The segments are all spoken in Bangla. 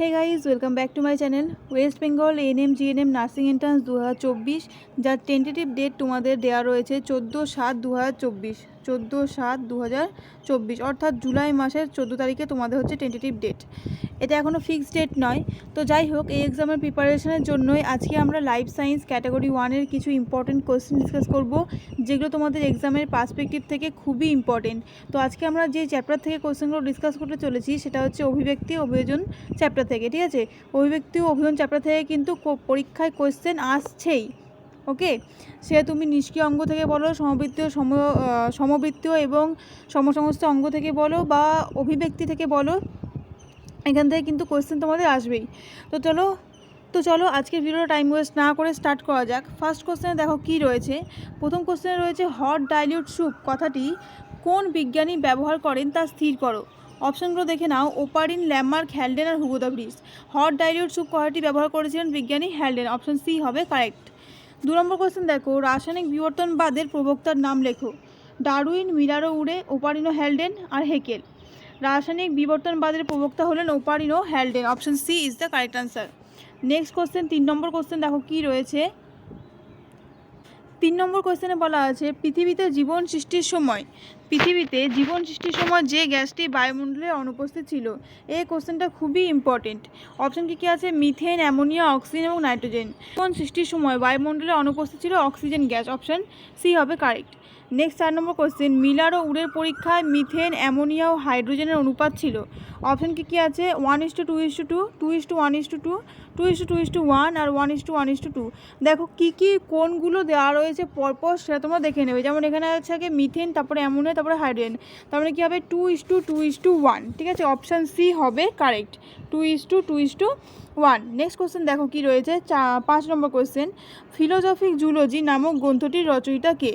Hey guys welcome back to my channel West Bengal N N M G N M nursing entrance দু হাজার চব্বিশ, যার টেন্টেটিভ ডেট তোমাদের দেওয়া রয়েছে চোদ্দ সাত দু হাজার চব্বিশ। চোদ্দ সাত দু অর্থাৎ জুলাই মাসের চোদ্দ তারিখে তোমাদের হচ্ছে টেন্টেটিভ ডেট এটা এখনও ফিক্সড ডেট নয়। তো যাই হোক, এই এক্সামের প্রিপারেশনের জন্যই আজকে আমরা লাইফ সায়েন্স ক্যাটাগরি ওয়ানের কিছু ইম্পর্টেন্ট কোয়েশ্চেন ডিসকাস করব, যেগুলো তোমাদের এক্সামের পার্সপেক্টিভ থেকে খুবই ইম্পর্টেন্ট তো আজকে আমরা যে চ্যাপ্টার থেকে কোয়েশ্চেনগুলো ডিসকাস করতে চলেছি, সেটা হচ্ছে অভিব্যক্তি অভিযোজন চ্যাপ্টার থেকে, ঠিক আছে? অভিব্যক্তি অভিযোজন চ্যাপ্টার থেকে কিন্তু পরীক্ষায় কোয়েশ্চেন আসছেই। ওকে? সে তুমি নিষ্ক্রিয় অঙ্গ থেকে বলো, সমবৃত্তীয়, সম সমবৃত্তীয় এবং সমসমস্ত অঙ্গ থেকে বলো বা অভিব্যক্তি থেকে বলো, এখান থেকে কিন্তু কোয়েশ্চেন তোমাদের আসবেই। তো চলো তো চলো আজকের ভিডিওটা টাইম ওয়েস্ট না করে স্টার্ট করা যাক। ফার্স্ট কোশ্চেনে দেখো কি রয়েছে? প্রথম কোশ্চেনে রয়েছে হট ডাইলিউট স্যুপ কথাটি কোন বিজ্ঞানী ব্যবহার করেন তা স্থির করো। অপশনগুলো দেখে নাও, ওপারিন ল্যামার্ক হ্যালডেন আর Hugo de Vries. Hot dilute soup কথাটি ব্যবহার করেছিলেন বিজ্ঞানী হ্যালডেন। অপশন সি হবে কারেক্ট দু নম্বর কোশ্চেন দেখো, রাসায়নিক বিবর্তনবাদের প্রবক্তার নাম লেখো। ডারুইন মিরারো উড়ে, ওপারিনো হ্যালডেন আর হেকেল। রাসায়নিক বিবর্তনবাদের প্রবক্তা হলেন ওপারিনো Haldane option C is the correct answer next question তিন নম্বর কোশ্চেন দেখো, কি রয়েছে? তিন নম্বর কোশ্চেনে বলা আছে, পৃথিবীতে জীবন সৃষ্টির সময়, পৃথিবীতে জীবন সৃষ্টির সময় যে গ্যাসটি বায়ুমণ্ডলে অনুপস্থিত ছিল, এই কোশ্চেনটা খুবই ইম্পর্টেন্ট অপশন কী কী আছে? মিথেন অ্যামোনিয়া অক্সিজেন এবং নাইট্রোজেন জীবন সৃষ্টির সময় বায়ুমণ্ডলে অনুপস্থিত ছিল অক্সিজেন গ্যাস। অপশন সি হবে কারেক্ট নেক্সট চার নম্বর কোশ্চেন মিলার ও উড়ের পরীক্ষায় মিথেন অ্যামোনিয়া ও হাইড্রোজেনের অনুপাত ছিল। অপশন কী কী আছে? One is two two is two two two is two one is two two two is two two is two one R one is two one is two two দেখো কী কী কোনগুলো দেওয়া রয়েছে পরপর সেটা তোমরা দেখে নেবে। যেমন এখানে আছে আগে মিথেন তারপরে অ্যামোনিয়া তারপরে হাইড্রোজেন তারপরে কী হবে? Two is two two is two one ঠিক আছে? অপশান সি হবে correct two is two two is two one next question দেখো কি রয়েছে? চা, পাঁচ নম্বর কোশ্চেন ফিলোজফিক জুলজি নামক গ্রন্থটির রচয়িতা কে?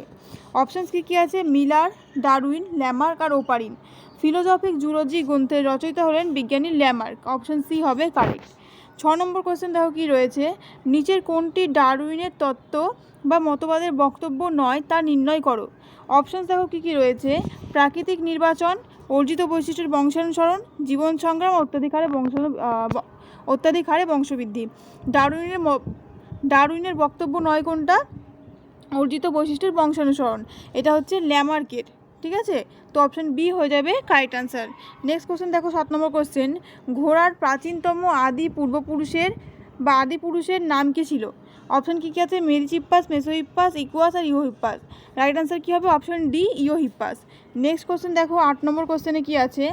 অপশানস কী কী আছে? মিলার, ডারউইন, ল্যামার্ক আর ওপারিন। ফিলোজফিক জুলজি গ্রন্থের রচয়িতা হলেন বিজ্ঞানী ল্যামার্ক। অপশান সি হবে কারেক্ট ছ নম্বর কোশ্চেন দেখো কি রয়েছে? নিচের কোনটি ডারউইনের তত্ত্ব বা মতবাদের বক্তব্য নয় তা নির্ণয় করো। অপশানস দেখো কী কী রয়েছে? প্রাকৃতিক নির্বাচন, অর্জিত বৈশিষ্ট্যের বংশানুসরণ, জীবন সংগ্রাম অত্যাধিক হারে বংশ অত্যাধিক হারে বংশবৃদ্ধি। ডারউইনের ডারউইনের বক্তব্য নয় কোনটা? অর্জিত বৈশিষ্ট্যের বংশানুসরণ। এটা হচ্ছে ল্যামার্কের। ঠিক আছে? তো অপশন বি হয়ে যাবে কারেক্ট আনসার নেক্সট কোশ্চেন দেখো সাত নম্বর কোশ্চেন ঘোড়ার প্রাচীনতম আদি পূর্বপুরুষের বা আদি পুরুষের নাম কি ছিল? অপশন কী কী আছে? মেরিচিপ্পাস মেসোহিপ্পাস ইকুয়াস আর ইওহিপ্পাস রাইট আনসার কী হবে? Option D Eohippus next question দেখো আট নম্বর কোশ্চেনে কী আছে?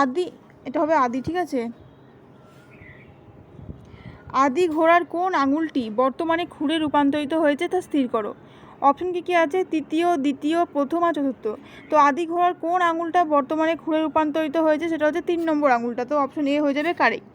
আদি, এটা হবে আদি, ঠিক আছে? আদি ঘোড়ার কোন আঙুলটি বর্তমানে খুঁড়ে রূপান্তরিত হয়েছে তা স্থির করো। অপশন কী কী আছে? তৃতীয়, দ্বিতীয়, প্রথম আর চতুর্থ। তো আদি ঘোড়ার কোন আঙুলটা বর্তমানে খুঁড়ে রূপান্তরিত হয়েছে সেটা হচ্ছে তিন নম্বর আঙুলটা। তো অপশন এ হয়ে যাবে কারেক্ট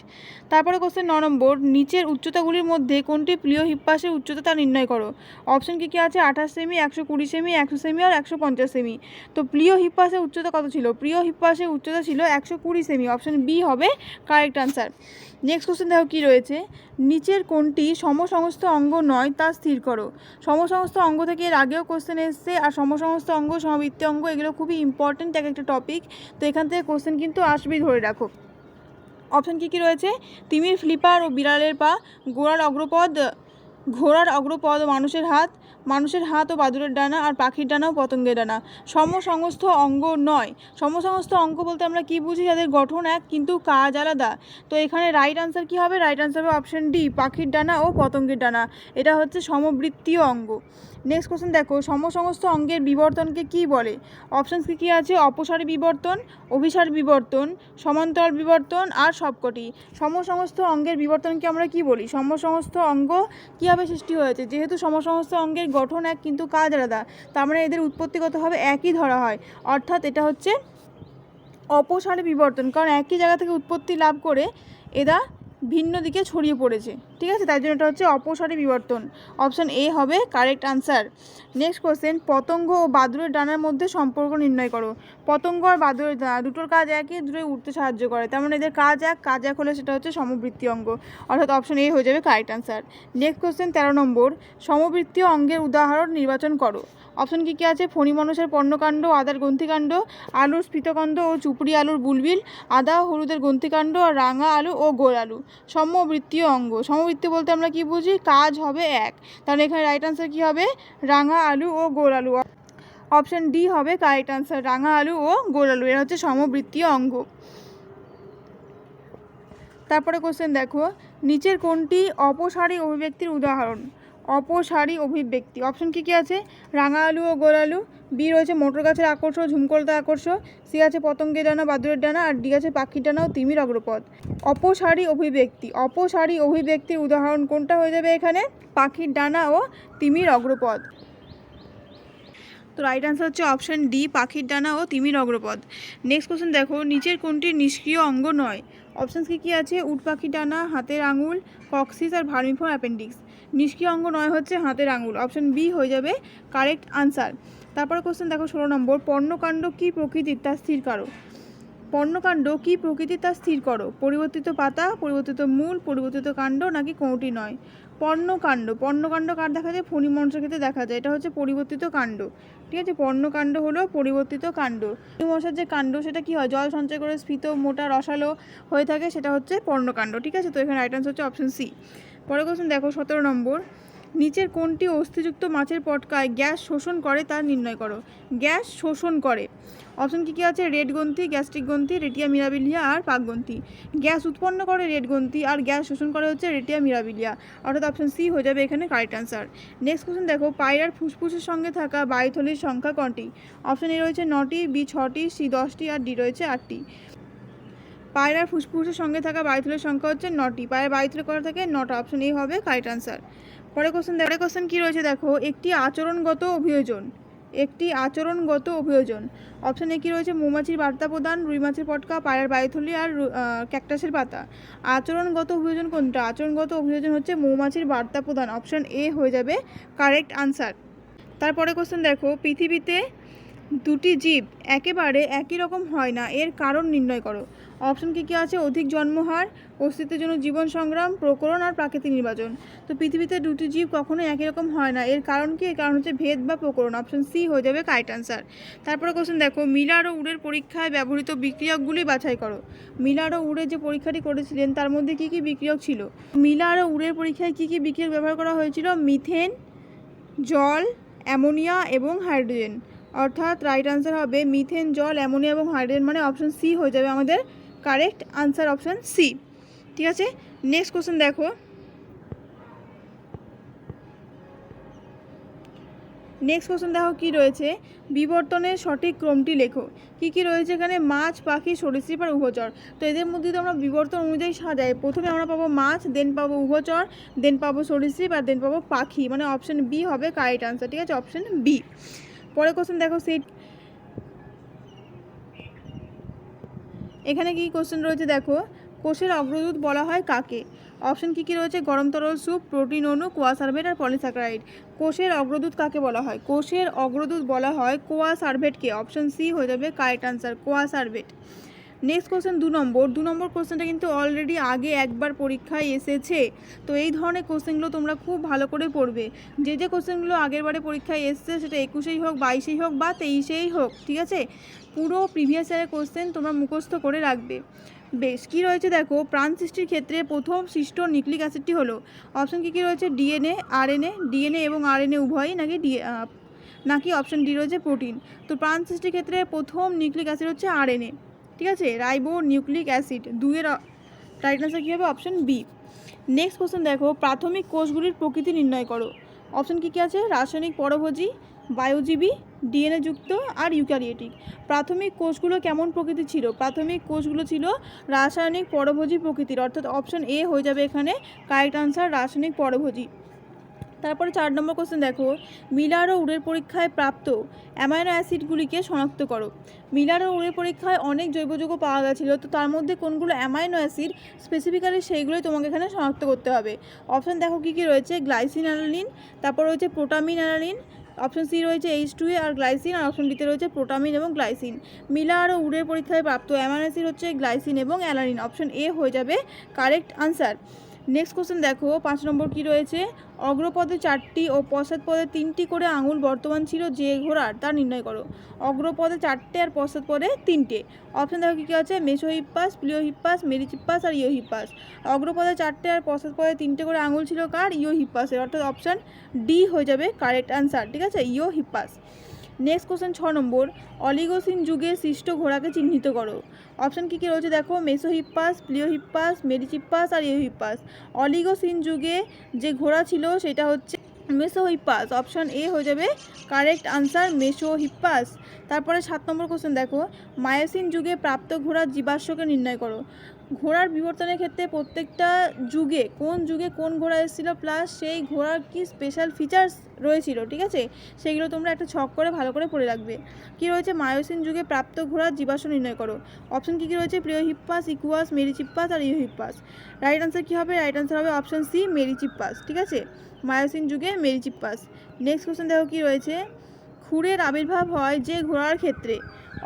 তারপরে কোশ্চেন ন নম্বর, নিচের উচ্চতাগুলির মধ্যে কোনটি প্রিয় হিপ্পাসের উচ্চতা তা নির্ণয় করো? অপশন কী কী আছে? আঠাশ সেমি, একশো কুড়ি সেমি, একশো সেমি আর একশো পঞ্চাশ সেমি। তো প্রিয় হিপ্পাসের উচ্চতা কত ছিল? প্রিয় হিপ্পাসের উচ্চতা ছিল একশো কুড়ি সেমি। অপশন বি হবে কারেক্ট আনসার নেক্সট কোশ্চেন দেখো কী রয়েছে? নিচের কোনটি সমসমস্ত অঙ্গ নয় তা স্থির করো। সমসমস্ত অঙ্গ থেকে এর আগেও কোশ্চেন এসছে। আর সমসমস্ত অঙ্গ সমবৃত্তি অঙ্গ, এগুলো খুবই ইম্পর্টেন্ট এক একটা টপিক তো এখান থেকে কোশ্চেন কিন্তু আসবেই ধরে রাখো। অপশান কী কী রয়েছে? তিমির ফ্লিপার ও বিড়ালের পা গোড়ার অগ্রপদ, ঘোড়ার অগ্রপদ ও মানুষের হাত মানুষের হাত ও বাদুরের ডানা আর পাখির ডানা ও পতঙ্গের ডানা। সমসমস্ত অঙ্গ নয়। সমসমস্ত অঙ্গ বলতে আমরা কি বুঝি? যাদের গঠন এক, কিন্তু কাজ আলাদা। তো এখানে রাইট আনসার কি হবে? রাইট আনসার হবে অপশন ডি পাখির ডানা ও পতঙ্গের ডানা। এটা হচ্ছে সমবৃত্তীয় অঙ্গ। নেক্সট কোশ্চেন দেখো সমসমস্ত অঙ্গের বিবর্তনকে কি বলে? অপশানস কী কী আছে? অপসারী বিবর্তন, অভিসার বিবর্তন, সমান্তরাল বিবর্তন আর সবকটি। সমসমস্ত অঙ্গের বিবর্তনকে আমরা কি বলি? সমসমস্ত অঙ্গ কীভাবে সৃষ্টি হয়েছে? যেহেতু সমসমস্ত অঙ্গের গঠন এক কিন্তু কাজ আলাদা। তার মানে এদের উৎপত্তিগতভাবে একই ধরা হয়। অর্থাৎ এটা হচ্ছে অপসারে বিবর্তন। কারণ একই জায়গা থেকে উৎপত্তি লাভ করে এরা ভিন্ন দিকে ছড়িয়ে পড়েছে। ঠিক আছে? তাই জন্য এটা হচ্ছে অপসারী বিবর্তন। অপশান এ হবে কারেক্ট আনসার। নেক্সট কোশ্চেন, পতঙ্গ ও বাদুড়ের ডানার মধ্যে সম্পর্ক নির্ণয় করো। পতঙ্গ আর বাদুড়ের ডানা দুটোর কাজ একই দুটোই উঠতে সাহায্য করে। তেমন এদের কাজ এক কাজ এক হলে সেটা হচ্ছে সমবৃত্তি অঙ্গ। অর্থাৎ অপশান এ হয়ে যাবে কারেক্ট আনসার। নেক্সট কোশ্চেন, তেরো নম্বর সমবৃত্তীয় অঙ্গের উদাহরণ নির্বাচন করো। অপশন কী কী আছে? ফণি মানুষের পণ্যকাণ্ড আদার গ্রন্থিকাণ্ড, আলুর স্ফীতকাণ্ড ও চুপড়ি আলুর বুলবিল আদা হলুদের গ্রন্থিকাণ্ড, রাঙা আলু ও গোল আলু। সমবৃত্তীয় অঙ্গ। সমবৃত্তি বলতে আমরা কি বুঝি? কাজ হবে এক। তাহলে এখানে রাইট আনসার কী হবে? রাঙা আলু ও গোল আলু। অপশান ডি হবে কারেক্ট আনসার রাঙা আলু ও গোল আলু। এরা হচ্ছে সমবৃত্তীয় অঙ্গ। তারপরে কোশ্চেন দেখো। নিচের কোনটি অপসারী অভিব্যক্তির উদাহরণ? অপসারী অভিব্যক্তি। অপশন কী কী আছে? রাঙা আলু ও গোল আলু বি রয়েছে মোটর গাছের আকর্ষ ঝুমকলতা আকর্ষ। সি আছে পতঙ্গের ডানা, বাদুরের ডানা আর ডি আছে পাখির ডানা ও তিমির অগ্রপথ। অপসারী অভিব্যক্তি। অপসারী অভিব্যক্তির উদাহরণ কোনটা হয়ে যাবে এখানে? পাখির ডানা ও তিমির অগ্রপথ। তো রাইট আনসার হচ্ছে অপশান ডি পাখির ডানা ও তিমির অগ্রপদ নেক্সট কোশ্চেন দেখো, নিচের কোনটি নিষ্ক্রিয় অঙ্গ নয়? অপশানস কী কী আছে? উট পাখির ডানা, হাতের আঙুল কক্সিস আর ভার্মিফোর অ্যাপেন্ডিক্স নিষ্ক্রিয় অঙ্গ নয় হচ্ছে হাতের আঙুল। অপশন বি হয়ে যাবে কারেক্ট আনসার তারপরে কোশ্চেন দেখো ষোলো নম্বর পর্ণকাণ্ড কী প্রকৃতির তা স্থির করো। পর্ণকাণ্ড কী প্রকৃতির তা স্থির করো? পরিবর্তিত পাতা, পরিবর্তিত মূল, পরিবর্তিত কাণ্ড নাকি কোনোটি নয়? পর্ণকাণ্ড পর্ণকাণ্ড কার দেখা যায়? ফণি মঞ্চের ক্ষেত্রে দেখা যায়। এটা হচ্ছে পরিবর্তিত কাণ্ড। ঠিক আছে? পর্ণকাণ্ড হলো পরিবর্তিত কাণ্ড। মশার যে কাণ্ড, সেটা কি হয়? জল সঞ্চয় করে স্ফীত, মোটা, রসালো হয়ে থাকে, সেটা হচ্ছে পর্ণকাণ্ড ঠিক আছে? তো এখানে রাইট আনসার হচ্ছে অপশন সি পরে কোশ্চেন দেখো, সতেরো নম্বর। নিচের কোনটি অস্থিযুক্ত মাছের পটকায় গ্যাস শোষণ করে তা নির্ণয় করো। গ্যাস শোষণ করে। অপশন কী কী আছে? রেড গ্রন্থি গ্যাস্ট্রিক গ্রন্থি, রেটিয়া মিরাবিলিয়া আর পাক গ্রন্থি। গ্যাস উৎপন্ন করে রেড গ্রন্থি আর গ্যাস শোষণ করে হচ্ছে রেটিয়া মিরাবিলিয়া। অর্থাৎ অপশন সি হয়ে যাবে এখানে কারেক্ট আনসার নেক্সট কোশ্চেন দেখো, পায়রার ফুসফুসের সঙ্গে থাকা বায়ুথলির সংখ্যা কটি অপশন এ রয়েছে নটি বি ছটি সি দশটি, আর ডি রয়েছে আটটি। পায়রার ফুসফুসের সঙ্গে থাকা বায়ুথলের সংখ্যা হচ্ছে নটি। পায়ের বায়ুথলে করা থাকে নটা। অপশন এই হবে কারেক্ট আনসার পরে কোশ্চেন পরে কোশ্চেন কী রয়েছে দেখো? একটি আচরণগত অভিযোজন। একটি আচরণগত অভিযোজন। অপশানে কী রয়েছে? মৌমাছির বার্তা প্রদান, রুই মাছের পটকা পায়রার বায়ুথলি আর ক্যাকটাসের পাতা। আচরণগত অভিযোজন কোনটা? আচরণগত অভিযোজন হচ্ছে মৌমাছির বার্তা প্রদান। অপশন এ হয়ে যাবে কারেক্ট আনসার তারপরে কোশ্চেন দেখো। পৃথিবীতে দুটি জীব একেবারে একই রকম হয় না, এর কারণ নির্ণয় করো। অপশন কী কী আছে? অধিক জন্মহার অস্তিত্বের জন্য জীবন সংগ্রাম, প্রকরণ আর প্রাকৃতিক নির্বাচন। তো পৃথিবীতে দুটি জীব কখনোই একই রকম হয় না, এর কারণ কি? এর কারণ হচ্ছে ভেদ বা প্রকরণ। অপশন সি হয়ে যাবে কাইট আনসার তারপরে কোশ্চেন দেখো, মিলার ও উডের পরীক্ষায় ব্যবহৃত বিক্রিয়কগুলি বাছাই করো। মিলার ও উডের যে পরীক্ষাটি করেছিলেন, তার মধ্যে কী কী বিক্রিয়ক ছিল? মিলার ও উডের পরীক্ষায় কী কী বিক্রিয়ক ব্যবহার করা হয়েছিল? মিথেন, জল, অ্যামোনিয়া এবং হাইড্রোজেন। অর্থাৎ রাইট আনসার হবে মিথেন জল অ্যামোনিয়া এবং হাইড্রোজেন মানে অপশন সি হয়ে যাবে আমাদের কারেক্ট আনসার অপশন সি ঠিক আছে? নেক্সট কোশ্চেন দেখো। নেক্সট কোশ্চেন দেখো কি রয়েছে? বিবর্তনের সঠিক ক্রমটি লেখো। কি কি রয়েছে এখানে? মাছ, পাখি, সরীসৃপ আর উভচর। তো এদের মধ্যে যদি আমরা বিবর্তন অনুযায়ী সাজাই, প্রথমে আমরা পাবো মাছ দেন পাবো উভচর দেন পাবো সরীসৃপ আর দেন পাবো পাখি। মানে অপশন বি হবে কারেক্ট আনসার ঠিক আছে? অপশন বি পরে কোশ্চেন দেখো সিট এখানে কি কোশ্চেন রয়েছে দেখো? কোষের অগ্রদূত বলা হয় কাকে? অপশন কী কী রয়েছে? গরম তরল স্যুপ প্রোটিন অণু, কোয়াসার্ভেট আর পলিস্যাকারাইড কোষের অগ্রদূত কাকে বলা হয়? কোষের অগ্রদূত বলা হয় কোয়া সার্ভেটকে অপশন সি হয়ে যাবে correct answer coacervate. Next question দু নম্বর। দু নম্বর কোশ্চেনটা কিন্তু অলরেডি আগে একবার পরীক্ষায় এসেছে। তো এই ধরনের কোশ্চেনগুলো তোমরা খুব ভালো করে পড়বে। যে যে কোশ্চেনগুলো আগের বারে পরীক্ষায় এসছে, সেটা একুশেই হোক, বাইশেই হোক বা তেইশেই হোক, ঠিক আছে? পুরো প্রিভিয়াস ইয়ারের কোশ্চেন তোমরা মুখস্থ করে রাখবে। বেশ, কী রয়েছে দেখো? প্রাণ সৃষ্টির ক্ষেত্রে প্রথম সৃষ্ট নিউক্লিক অ্যাসিডটি হলো। অপশন কী কী রয়েছে? ডিএনএ, আরএনএ, ডিএনএ এবং আরএনএ উভয়ই নাকি ডি নাকি অপশন ডি রয়েছে? প্রোটিন তো প্রাণ সৃষ্টির ক্ষেত্রে প্রথম নিউক্লিক অ্যাসিড হচ্ছে আরএনএ। ঠিক আছে? Ribonucleic acid. দুইয়ের রাইট আনসার কী হবে? অপশন বি নেক্সট কোশ্চেন দেখো। প্রাথমিক কোষগুলির প্রকৃতি নির্ণয় করো। অপশন কী কী আছে? রাসায়নিক পরভোজী, বায়োজীবী ডিএনএ যুক্ত আর ইউক্যারিয়েটিক প্রাথমিক কোষগুলো কেমন প্রকৃতি ছিল? প্রাথমিক কোষগুলো ছিল রাসায়নিক পরভোজী প্রকৃতির। অর্থাৎ অপশন এ হয়ে যাবে এখানে। কারেক্ট আনসার রাসায়নিক পরভোজী। তারপরে চার নম্বর কোশ্চেন দেখো মিলার ও উড়ের পরীক্ষায় প্রাপ্ত অ্যামাইনো অ্যাসিডগুলিকে শনাক্ত করো। মিলার ও উড়ের পরীক্ষায় অনেক জৈব যৌগ পাওয়া গেছিল, তো তার মধ্যে কোনগুলো অ্যামাইনো অ্যাসিড স্পেসিফিক্যালি সেইগুলোই তোমাকে এখানে শনাক্ত করতে হবে। অপশান দেখো কী কী রয়েছে? গ্লাইসিন অ্যালানিন তারপর রয়েছে প্রোটামিন অ্যালানিন অপশন সি রয়েছে এইচ টু এ আর গ্লাইসিন আর অপশন ডিতে রয়েছে প্রোটামিন এবং গ্লাইসিন মিলার ও উড়ের পরীক্ষায় প্রাপ্ত অ্যামাইনো অ্যাসিড হচ্ছে গ্লাইসিন এবং অ্যালানিন অপশন এ হয়ে যাবে কারেক্ট আনসার নেক্সট কোশ্চেন দেখো, পাঁচ নম্বর কি রয়েছে? অগ্রপদে চারটি ও পশ্চাৎপদে তিনটি করে আঙুল বর্তমান ছিল যে ঘোড়ার তা নির্ণয় করো। অগ্রপদে চারটে আর পশ্চাৎপদে তিনটে। অপশন দেখো কী কী আছে? মেসোহিপ্পাস, প্লিওহিপ্পাস, মেরিচিপ্পাস আর ইয়োহিপ্পাস। অগ্রপদে চারটে আর পশ্চাৎপদে তিনটে করে আঙুল ছিল কার? ইয়োহিপ্পাসের। অর্থাৎ অপশান ডি হয়ে যাবে কারেক্ট আনসার ঠিক আছে? ইয়োহিপ্পাস। নেক্সট কোশ্চেন ছ নম্বর। অলিগোসিন যুগে সৃষ্ট ঘোড়াকে চিহ্নিত করো। অপশান কী কী রয়েছে দেখো? মেসোহিপ্পাস প্লিওহিপ্পাস মেরিচিপ্পাস আর ইয়োহিপ্পাস অলিগোসিন যুগে যে ঘোড়া ছিল, সেটা হচ্ছে মেসোহিপ্পাস অপশান এ হয়ে যাবে কারেক্ট আনসার মেসোহিপ্পাস তারপরে সাত নম্বর কোশ্চেন দেখো। মায়োসিন যুগে প্রাপ্ত ঘোড়ার জীবাশ্মকে নির্ণয় করো। ঘোড়ার বিবর্তনের ক্ষেত্রে প্রত্যেকটা যুগে, কোন যুগে কোন ঘোড়া এসেছিল প্লাস সেই ঘোড়ার কি স্পেশাল ফিচার্স রয়েছিল, ঠিক আছে? সেগুলো তোমরা একটা ছক করে ভালো করে পড়ে রাখবে। কি রয়েছে? মায়োসিন যুগে প্রাপ্ত ঘোড়ার জীবাশ্ম নির্ণয় করো। অপশন কী কী রয়েছে? প্রিয়হিপ্পাস, ইকুয়াস, মেরিচিপ্পাস আর ইউহিপ্পাস রাইট আনসার কী হবে? রাইট আনসার হবে অপশন সি মেরিচিপ্পাস, ঠিক আছে? মায়োসিন যুগে মেরিচিপ্পাস। নেক্সট কোশ্চেন দেখো কী রয়েছে? খুরের আবির্ভাব হয় যে ঘোড়ার ক্ষেত্রে।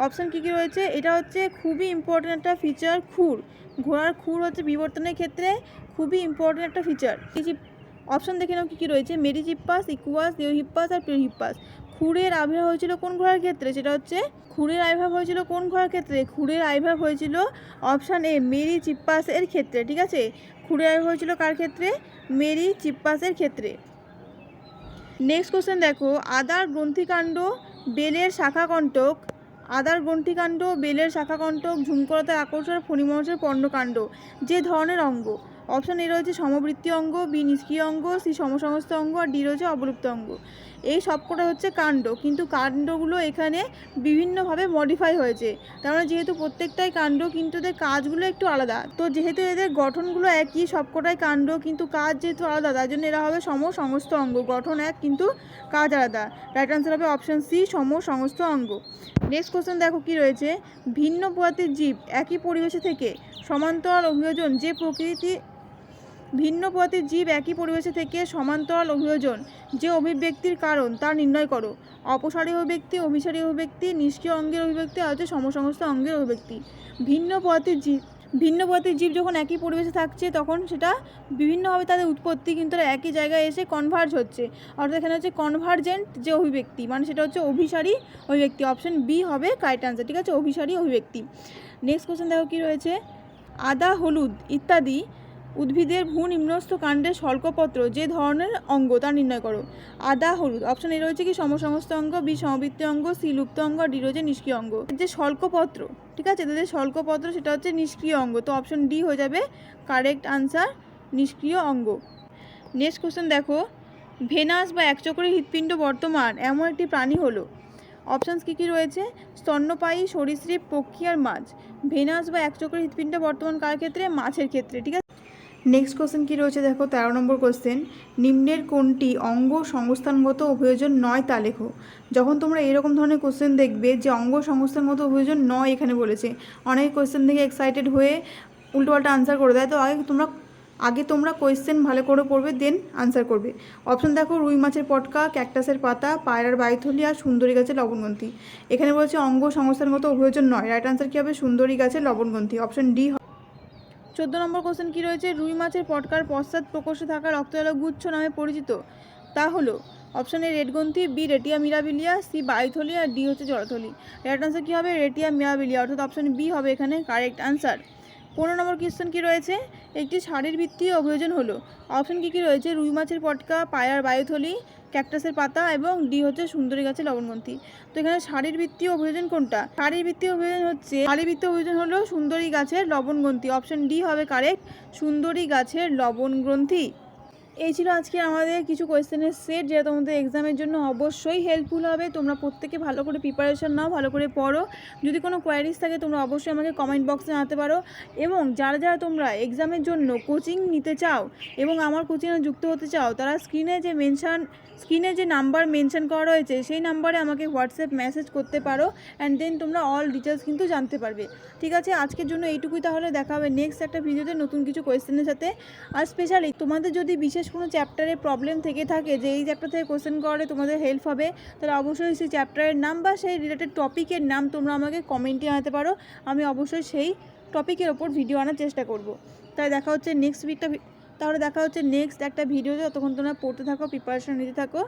অপশান কী কী রয়েছে? এটা হচ্ছে খুবই ইম্পর্টেন্ট একটা ফিচার খুর। ঘোড়ার খুর হচ্ছে বিবর্তনের ক্ষেত্রে খুবই ইম্পর্টেন্ট একটা ফিচার অপশান দেখে নাও কী কী রয়েছে? মেরিচিপ্পাস ইকুয়াস দেওহিপ্পাস আর প্রিহিপ্পাস খুরের আবির্ভাব হয়েছিল কোন ঘোড়ার ক্ষেত্রে? সেটা হচ্ছে খুরের আবির্ভাব হয়েছিল কোন ঘোড়ার ক্ষেত্রে? খুরের আবির্ভাব হয়েছিল অপশান এ মেরি চিপ্পাসের ক্ষেত্রে, ঠিক আছে? খুরের আবির্ভাব হয়েছিল কার ক্ষেত্রে? মেরি চিপ্পাসের ক্ষেত্রে। নেক্সট কোশ্চেন দেখো, আদার গ্রন্থিকাণ্ড, বেলের শাখাকণ্টক, আদার গ্রন্থিকাণ্ড, বেলের শাখাকণ্টক ঝুমকরতার আকর্ষণ ফণিমহসের পর্ণকাণ্ড যে ধরনের অঙ্গ? অপশন এ রয়েছে সমবৃত্তি অঙ্গ বি নিষ্ক্রিয় অঙ্গ সি সমসমস্ত অঙ্গ, আর ডি রয়েছে অবলুপ্ত অঙ্গ। এই সবকটা হচ্ছে কাণ্ড। কিন্তু কাণ্ডগুলো এখানে বিভিন্নভাবে মডিফাই হয়েছে। তার মানে যেহেতু প্রত্যেকটাই কাণ্ড, কিন্তু এদের কাজগুলো একটু আলাদা। তো যেহেতু এদের গঠনগুলো একই, সবকটাই কাণ্ড, কিন্তু কাজ যেহেতু আলাদা, তার জন্য এরা হবে সম, সমস্ত অঙ্গ। গঠন এক, কিন্তু কাজ আলাদা। রাইট আনসার হবে অপশন সি সম, সমস্ত অঙ্গ। নেক্সট কোশ্চেন দেখো কি রয়েছে? ভিন্ন প্রজাতির জীব একই পরিবেশে থেকে সমান্তরাল অভিযোজন যে প্রকৃতি ভিন্ন প্রজাতির জীব একই পরিবেশে থেকে সমান্তরাল অভিযোজন। যে অভিব্যক্তির কারণ, তা নির্ণয় করো। অপসারী অভিব্যক্তি অভিসারী অভিব্যক্তি, নিষ্ক্রিয় অঙ্গের অভিব্যক্তি আর হচ্ছে সমসমস্ত অঙ্গের অভিব্যক্তি। ভিন্ন প্রজাতির জীব, ভিন্ন প্রজাতির জীব যখন একই পরিবেশে থাকছে, তখন সেটা বিভিন্নভাবে তাদের উৎপত্তি, কিন্তু একই জায়গায় এসে কনভার্জ হচ্ছে। অর্থাৎ এখানে হচ্ছে কনভার্জেন্ট যে অভিব্যক্তি মানে সেটা হচ্ছে অভিসারী অভিব্যক্তি। অপশন বি হবে কারেক্ট আনসার ঠিক আছে? অভিসারী অভিব্যক্তি। নেক্সট কোশ্চেন দেখো কী রয়েছে? আদা, হলুদ ইত্যাদি উদ্ভিদের ভূ নিম্নস্থ কাণ্ডের স্বল্পপত্র, যে ধরনের অঙ্গ তা নির্ণয় করো। আদা, হলুদ অপশন এ রয়েছে কি? সমসমস্ত অঙ্গ বি সমবৃত্তি অঙ্গ সি লুপ্ত অঙ্গ ডি রয়েছে নিষ্ক্রিয় অঙ্গ। যে স্বল্পপত্র, ঠিক আছে? তাদের স্বল্পপত্র সেটা হচ্ছে নিষ্ক্রিয় অঙ্গ। তো অপশন ডি হয়ে যাবে কারেক্ট আনসার নিষ্ক্রিয় অঙ্গ। নেক্সট কোশ্চেন দেখো। ভেনাস বা একচক্রের হৃৎপিণ্ড বর্তমান, এমন একটি প্রাণী হলো। অপশানস কী কী রয়েছে? স্তন্যপায়ী, সরীসৃপ, পক্ষী আর মাছ। ভেনাস বা একচক্রের হৃৎপিণ্ড বর্তমান কার ক্ষেত্রে? মাছের ক্ষেত্রে, ঠিক আছে? নেক্সট কোশ্চেন কী রয়েছে? দেখো, তেরো নম্বর কোশ্চেন নিম্নের কোনটি অঙ্গ সংস্থানগত অভিযোজন নয় তা লেখো। যখন তোমরা এরকম ধরনের কোশ্চেন দেখবে যে অঙ্গ সংস্থানগত অভিযোজন নয় এখানে বলেছে, অনেক কোশ্চেন থেকে এক্সাইটেড হয়ে উল্টোপাল্টা আনসার করে দেয়। তো আগে তোমরা আগে তোমরা কোয়েশ্চেন ভালো করে পড়বে দেন আনসার করবে। অপশন দেখো, রুই মাছের পটকা ক্যাকটাসের পাতা, পায়রার বাইথলি আর সুন্দরী গাছের লবণগ্রন্থি এখানে বলছে অঙ্গ সংস্থানগত অভিযোজন নয়। রাইট আনসার কী হবে? সুন্দরী গাছের লবণগ্রন্থি অপশন ডি চোদ্দ নম্বর কোশ্চেন কী রয়েছে? রুই মাছের পটকার পশ্চাৎ প্রকোষ্ঠে থাকা রক্তজল গুচ্ছ নামে পরিচিত। তা হলো অপশন এ রেডগ্রন্থি বি রেটিয়া মিরাবিলিয়া সি বাইথলি আর ডি হচ্ছে জড়থলি রাইট আনসার কী হবে? রেটিয়া মিরাবিলিয়া অর্থাৎ অপশান বি হবে এখানে কারেক্ট আনসার পনেরো নম্বর কোয়েশ্চেন কী রয়েছে? একটি শাড়ির ভিত্তি অভিযোজন হলো। অপশন কী কী রয়েছে? রুই মাছের পটকা, পায়ার, বায়ুথলি ক্যাকটাসের পাতা এবং ডি হচ্ছে সুন্দরী গাছের লবণগ্রন্থি। তো এখানে শাড়ির শারীরবৃত্তীয় অভিযোজন কোনটা? শাড়ির শারীরবৃত্তীয় অভিযোজন হচ্ছে, শাড়ির শারীরবৃত্তীয় অভিযোজন হলো সুন্দরী গাছের লবণগ্রন্থি। অপশন ডি হবে কারেক্ট, সুন্দরী গাছের লবণ গ্রন্থি এই ছিল আজকে আমাদের কিছু কোয়েশ্চেনের সেট, যেটা তোমাদের এক্সামের জন্য অবশ্যই হেল্পফুল হবে। তোমরা প্রত্যেকে ভালো করে প্রিপারেশন নাও, ভালো করে পড়ো। যদি কোনো কোয়ারিজ থাকে, তোমরা অবশ্যই আমাকে কমেন্ট বক্সে জানাতে পারো। এবং যারা যারা তোমরা এক্সামের জন্য কোচিং নিতে চাও এবং আমার কোচিংয়ে যুক্ত হতে চাও, তারা স্ক্রিনে যে মেনশান স্ক্রিনে যে নাম্বার মেনশান করা রয়েছে, সেই নাম্বারে আমাকে হোয়াটসঅ্যাপ মেসেজ করতে পারো। অ্যান্ড দেন তোমরা অল ডিটেলস কিন্তু জানতে পারবে। ঠিক আছে, আজকের জন্য এইটুকুই তাহলে। দেখা হবে নেক্সট একটা ভিডিওতে নতুন কিছু কোয়েশ্চেনের সাথে। আর স্পেশালি তোমাদের যদি বিশেষ কোনো চ্যাপ্টারে প্রবলেম থেকে থাকে যে এই চ্যাপ্টার থেকে কোশ্চেন করে তোমাদের হেল্প হবে, তাহলে অবশ্যই সেই চ্যাপ্টারের নাম বা সেই রিলেটেড টপিকের নাম তোমরা আমাকে কমেন্টে আনতে পারো। আমি অবশ্যই সেই টপিকের ওপর ভিডিও আনার চেষ্টা করব। তাই দেখা হচ্ছে নেক্সট উইকটা তাহলে দেখা হচ্ছে নেক্সট একটা ভিডিওতে ততক্ষণ তোমরা পড়তে থাকো প্রিপারেশান নিতে থাকো।